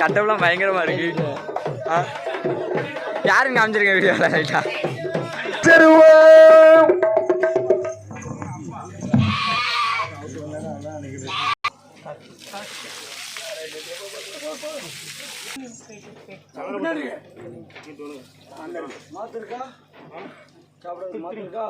கட்டப்லாம் பயங்கரமா இருக்கு. யாருன்னு காமிச்சிருக்க வீடியோவில் ரைட்டா. தருவோம். மாத்திருக்கா? சாப்பிடாது மாத்திருக்கா?